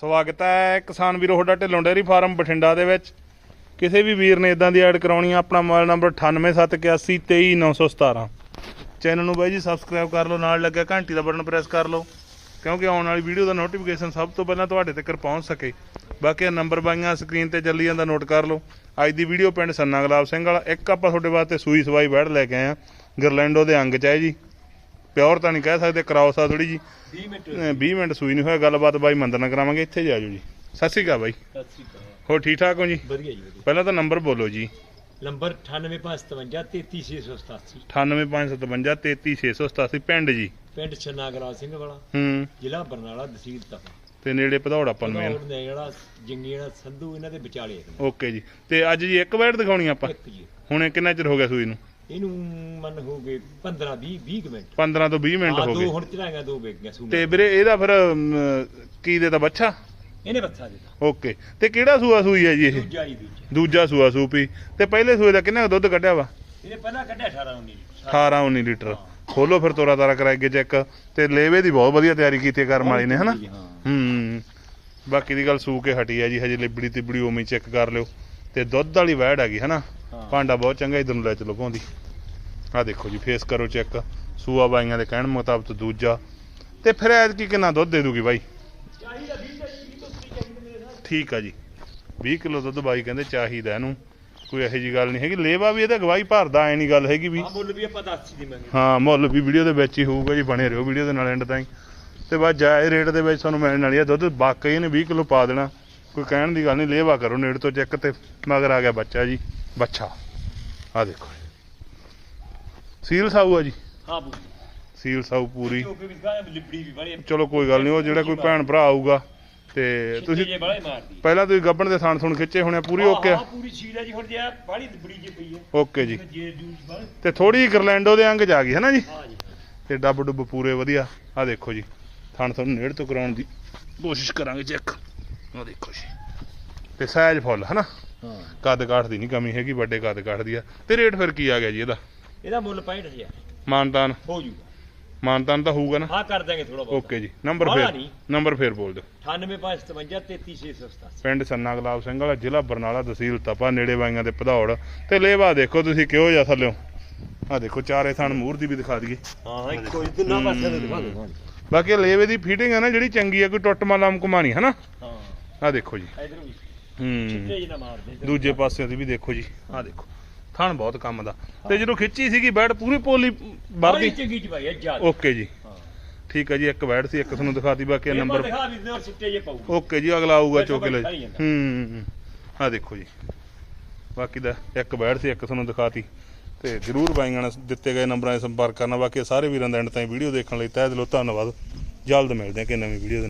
ਸਵਾਗਤ ਹੈ ਕਿਸਾਨ ਵੀਰੋ ਤੁਹਾਡਾ ਢਿੱਲੋਂ ਡੇਅਰੀ ਫਾਰਮ ਬਠਿੰਡਾ ਦੇ ਵਿੱਚ। ਕਿਸੇ ਵੀ ਵੀਰ ਨੇ ਇਦਾਂ ਦੀ ਐਡ ਕਰਾਉਣੀ ਆ, ਆਪਣਾ ਮੋਬਾਈਲ ਨੰਬਰ 9871823917 ਚੈਨਲ ਨੂੰ ਬਾਈ ਜੀ ਸਬਸਕ੍ਰਾਈਬ ਕਰ ਲਓ, ਨਾਲ ਲੱਗਿਆ ਘੰਟੀ ਦਾ ਬਟਨ ਪ੍ਰੈਸ ਕਰ ਲਓ, ਕਿਉਂਕਿ ਆਉਣ ਵਾਲੀ ਵੀਡੀਓ ਦਾ ਨੋਟੀਫਿਕੇਸ਼ਨ ਸਭ ਤੋਂ ਪਹਿਲਾਂ ਤੁਹਾਡੇ ਤੱਕ ਪਹੁੰਚ ਸਕੇ। ਬਾਕੀ ਆ ਨੰਬਰ ਬਾਈਆਂ ਸਕਰੀਨ ਤੇ ਚੱਲੀ ਜਾਂਦਾ ਨੋਟ ਕਰ ਲਓ। ਅੱਜ ਦੀ ਵੀਡੀਓ ਪਿੰਡ ਸੰਨਾ ਗੁਲਾਬ ਸਿੰਘ ਵਾਲਾ, ਇੱਕ ਆਪਾਂ ਤੁਹਾਡੇ ਵਾਸਤੇ ਸੂਈ ਸਵਾਈ ਬੈੜ ਲੈ ਕੇ ਆਏ ਆ ਗਰਲੈਂਡੋ ਦੇ ਅੰਗ ਚ ਹੈ ਜੀ। ਪਿਓਰ ਤਾਂ ਨਹੀਂ ਕਹਿ ਸਕਦੇ ਕਰਾਉਸ ਆ ਥੋੜੀ ਜੀ। 20 ਮਿੰਟ। 20 ਮਿੰਟ ਸੂਈ ਨਹੀਂ ਹੋਇਆ ਗੱਲਬਾਤ ਬਾਈ ਮੰਦਰ ਨਾਲ ਕਰਾਵਾਂਗੇ ਇੱਥੇ ਜਾ ਜਾਓ ਜੀ। ਸਤਿ ਸ਼੍ਰੀ ਅਕਾਲ ਬਾਈ। ਸਤਿ ਸ਼੍ਰੀ ਅਕਾਲ। ਹੋਰ ਠੀਕ ਠਾਕ ਹੋ ਜੀ? ਵਧੀਆ ਜੀ ਵਧੀਆ। ਪਹਿਲਾਂ ਤਾਂ ਨੰਬਰ ਬੋਲੋ ਜੀ। ਨੰਬਰ 9857 33687 98557 33687 ਪਿੰਡ ਜੀ। ਪਿੰਡ ਛਨਾਗਰਾ ਸਿੰਘ ਵਾਲਾ। ਹੂੰ। ਜ਼ਿਲ੍ਹਾ ਬਰਨਾਲਾ ਤਹਿਸੀਲ ਤਪਾ। ਤੇ ਨੇੜੇ ਭਦੌੜਾ ਪਨਮੇਲ ਰੋਡ ਨੇ ਜਿਹੜਾ ਸੰਧੂ ਇਹਨਾਂ ਦੇ ਵਿਚਾਲੇ ਹੈ। ਓਕੇ ਜੀ। ਤੇ ਅੱਜ ਜੀ ਇੱਕ ਵਾਰ ਦਿਖਾਉਣੀ ਆਪਾਂ? ਹੁਣ ਕਿੰਨਾ ਚਿਰ ਹੋ ਗਿਆ ਸੂਈ ਨੂੰ? ਇਹਨੂੰ ਮਨ ਹੋ ਗਏ 15 20 20 ਕੁ ਮਿੰਟ। 15 ਤੋਂ 20 ਮਿੰਟ ਆ ਹੋ ਦੋ ਗਏ। ਹੁਣ ਚੜਾਈਆਂ ਦੋ ਵੇਚ ਗਿਆ ਸੂਣਾ ਤੇ ਵੀਰੇ ਇਹਦਾ ਫਿਰ ਅਮ, ਕੀ ਦੇਤਾ ਬੱਚਾ? ਇਹਨੇ ਬੱਚਾ ਦਿੱਤਾ ਓਕੇ। ਤੇ ਕਿਹੜਾ ਸੂਆ ਸੂਈ ਹੈ ਜੀ ਇਹ? ਦੂਜਾ ਹੀ ਦੂਜਾ। ਦੂਜਾ ਸੂਆ ਸੂਪੀ। ਤੇ ਪਹਿਲੇ ਸੂਏ ਦਾ ਕਿੰਨਾ ਕੁ ਦੁੱਧ ਕੱਢਿਆ ਵਾ? ਇਹਨੇ ਪਹਿਲਾਂ ਕੱਢਿਆ 18 19 18 19 ਲੀਟਰ। ਖੋਲੋ ਫਿਰ ਤੋਰਾ ਤਾਰਾ ਕਰਾਏਗੇ ਚੈੱਕ। ਤੇ ਲੇਵੇ ਦੀ ਬਹੁਤ ਵਧੀਆ ਤਿਆਰੀ ਕੀਤੀ ਹੈ ਕਰਮ ਵਾਲੀ ਨੇ ਹਨਾ? ਹਾਂ। ਹੂੰ। ਬਾਕੀ ਦੀ ਗੱਲ ਸੂ ਕੇ ਹਟੀ ਹੈ ਜੀ ਹਜੇ ਲਿਬੜੀ ਤਿਬੜੀ ਉਵੇਂ ਚੈੱਕ ਕਰ ਲਿਓ। ਤੇ ਦੁੱਧ ਵਾਲੀ ਵੈੜ ਹੈਗੀ ਹਨਾ। ਭਾਂਡਾ ਬਹੁਤ ਚੰਗਾ ਇਧਰ ਨੂੰ ਲੈ ਚਲੋ ਪਾਉਂਦੀ ਆ ਦੇਖੋ ਜੀ ਫੇਸ ਕਰੋ ਚੈੱਕ ਸੂਆ ਬਾਈਆਂ ਦੇ ਕਹਿਣ ਮੁਤਾਬਕ ਦੂਜਾ। ਤੇ ਫਿਰ ਐਤ ਕੀ ਕਿੰਨਾ ਦੁੱਧ ਦੇ ਦੂਗੀ ਬਾਈ? ਚਾਹੀਦਾ 20 ਤੋਂ 30 ਤੋਂ ਚਾਹੀਦਾ ਮੇਰੇ ਨਾਲ ਠੀਕ ਆ ਜੀ। 20 ਕਿਲੋ ਦੁੱਧ ਬਾਈ ਕਹਿੰਦੇ ਚਾਹੀਦਾ ਇਹਨੂੰ। ਕੋਈ ਇਹੋ ਜੀ ਗੱਲ ਨਹੀਂ ਹੈਗੀ। ਲੇਵਾ ਵੀ ਇਹਦਾ ਗਵਾਹੀ ਭਰਦਾ ਐ ਨਹੀਂ ਗੱਲ ਹੈਗੀ ਵੀ। ਹਾਂ ਮੁੱਲ ਵੀ ਆਪਾਂ 10 ਦੀ ਮੰਗੀ ਹਾਂ ਮੁੱਲ ਵੀ ਵੀਡੀਓ ਦੇ ਵਿੱਚ ਹੀ ਹੋਊਗਾ ਜੀ ਬਣੇ ਰਹੋ ਵੀਡੀਓ ਦੇ ਨਾਲ ਐਂਡ ਤਾਈਂ। ਤੇ ਬਸ ਜਾਇਜ਼ ਰੇਟ ਦੇ ਵਿੱਚ ਤੁਹਾਨੂੰ ਮਿਲਣ ਵਾਲੀ ਆ ਦੁੱਧ। ਬਾਕੀ ਇਹਨੇ 20 ਕਿਲੋ ਪਾ ਦੇਣਾ। ਕੋਈ ਕਹਿਣ ਦੀ ਗੱਲ ਨਹੀਂ ਲੇਵਾ ਕਰੋ ਨੇੜ ਤੋਂ ਚੈੱਕ ਤੇ ਮਗਰ ਆ ਗਿਆ ਬੱਚਾ ਜੀ। ਬੱਚਾ। ਆ ਦੇਖੋ ਸੀਲ ਸਾਊ ਆ ਜੀ। ਹਾਂ ਬੂ। ਸੀਲ ਸਾਊ ਪੂਰੀ। ਜੋ ਕਿ ਵੀ ਗਾਇਆ ਲਿਬੜੀ ਵੀ ਬੜੇ ਚਲੋ ਕੋਈ ਗੱਲ ਨਹੀਂ ਉਹ ਜਿਹੜਾ ਕੋਈ ਭੈਣ ਭਰਾ ਆਊਗਾ ਤੇ ਤੁਸੀਂ ਤੁਸੀਂ ਜੇ ਬੜੇ ਮਾਰਦੀ। ਪਹਿਲਾਂ ਤੁਸੀਂ ਗੱਬਣ ਦੇ ਥਣ ਥੁਣ ਖਿੱਚੇ ਹੋਣੇ ਪੂਰੀ ਓਕੇ ਆ? ਪੂਰੀ ਛੀਲ ਹੈ ਜੀ ਹੁਣ ਜੇ ਬਾੜੀ ਲਿਬੜੀ ਜੀ ਪਈ ਹੈ ਓਕੇ ਜੀ। ਜੇ ਤੇ ਥੋੜੀ ਗਰਲੈਂਡੋ ਦੇ ਅੰਗ ਆ ਗਈ ਹੈ ਨਾ ਜੀ? ਹਾਂ ਜੀ। ਤੇ ਡੱਬ ਡੁੱਬ ਪੂਰੇ ਵਧੀਆ। ਆ ਦੇਖੋ ਜੀ ਥਣ ਤੁਹਾਨੂੰ ਨੇੜ ਤੋਂ ਕਰਾਉਣ ਦੀ ਕੋਸ਼ਿਸ਼ ਕਰਾਂਗੇ ਚੈੱਕ। ਆ ਦੇਖੋ ਜੀ। ਤੇ ਸਾਈਜ਼ ਫੁੱਲ ਹਾਂ ਕੱਦ ਕਾਠ ਦੀ ਨਹੀਂ ਕਮੀ ਹੈਗੀ ਵੱਡੇ ਕੱਦ ਕਾਠ ਦੀ ਆ। ਤੇ ਰੇਟ ਫਿਰ ਕੀ ਆ ਗਿਆ ਜੀ ਇਹਦਾ? ਇਹਦਾ ਮੁੱਲ 65000 ਮਾਨਤਾਨ? ਹੋ ਜੂਗਾ। ਮਾਨਤਾਨ ਤਾਂ ਹੋਊਗਾ ਨਾ? ਹਾਂ ਕਰ ਦਾਂਗੇ ਥੋੜਾ ਬਹੁਤ। ਓਕੇ ਜੀ। ਨੰਬਰ ਫੇਰ। ਨੰਬਰ ਫੇਰ ਬੋਲ ਦਿਓ। 9855 33687 ਪਿੰਡ ਸੰਨਾ ਗੁਲਾਬ ਸਿੰਘ ਵਾਲਾ ਜ਼ਿਲ੍ਹਾ ਬਰਨਾਲਾ ਤਹਿਸੀਲ ਤਪਾ ਨੇੜੇ ਵਾਈਆਂ ਦੇ ਭਦੌੜ। ਤੇ ਲੇਵਾ ਦੇਖੋ ਤੁਸੀਂ ਕਿਹੋ ਜਿਹਾ ਥੱਲਿਓ? ਆ ਦੇਖੋ ਚਾਰੇ ਥਣ ਮੂਰ ਦੀ ਵੀ ਦਿਖਾ ਦਈਏ। ਹਾਂ ਇੱਕੋ ਹੀ ਤਿੰਨਾਂ ਪਾਸੇ ਦੇ ਦਿਖਾ ਦੋ ਬਾਕੀ ਲੇਵੇ ਦੀ ਫਿਟਿੰਗ ਹੈ ਨਾ ਜਿਹੜੀ ਚੰਗੀ ਹੈ ਕੋਈ ਟੁੱਟ ਮਾਲਾ ਕਮਾਣੀ ਹੈ। ਨਾ ਹਾਂ ਆ ਦੇਖੋ ਜੀ। ਇਧਰ ਵੀ। ਹੂੰ। ਦੂਜੇ ਪਾਸੇ ਦੀ ਵੀ ਦੇਖੋ ਜੀ ਆਹ ਦੇਖੋ ਥਣ ਬਹੁਤ ਕੰਮ ਦਾ। ਤੇ ਜਦੋਂ ਖਿੱਚੀ ਸੀਗੀ ਬੈਟ ਪੂਰੀ ਪੋਲੀ ਬੜੀ ਵਰਦੀ ਚੰਗੀ ਚ ਭਾਈ ਜ਼ਿਆਦਾ। ਓਕੇ ਜੀ। ਹਾਂ। ਠੀਕ ਹੈ ਜੀ ਇੱਕ ਬੈਟ ਸੀ ਇੱਕ ਤੁਹਾਨੂੰ ਦਿਖਾਤੀ ਬਾਕੀ ਇਹ ਨੰਬਰ ਦਿਖਾ ਵੀ ਦੇ ਚਿੱਟੇ ਜੇ ਪਾਊਗਾ। ਓਕੇ ਜੀ ਅਗਲਾ ਆਊਗਾ ਫਿਰ ਤਾਂ ਚੋਕੇ ਲੈ। ਬੈਠਾ ਹੀ। ਹੂੰ ਆਹ ਦੇਖੋ ਜੀ। ਬਾਕੀ ਦਾ ਇੱਕ ਬੈਟ ਸੀ ਇੱਕ ਤੁਹਾਨੂੰ ਦਿਖਾਤੀ ਤੇ ਜਰੂਰ ਬਾਈਆਂ ਨਾਲ ਦਿੱਤੇ ਗਏ ਨੰਬਰਾਂ 'ਤੇ ਸੰਪਰਕ ਕਰਨਾ। ਬਾਕੀ ਸਾਰੇ ਵੀਰਾਂ ਦਾ ਐਂਡ ਤਾਈਂ ਵੀਡੀਓ ਦੇਖਣ ਲਈ ਤਹਿ ਦਿਲੋਂ ਧੰਨਵਾਦ। ਜਲਦ ਮਿਲਦੇ ਹਾਂ ਕਿ ਨਵੀਂ ਵੀਡੀਓ